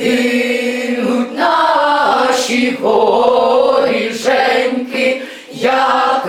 згинуть наші горішеньки, як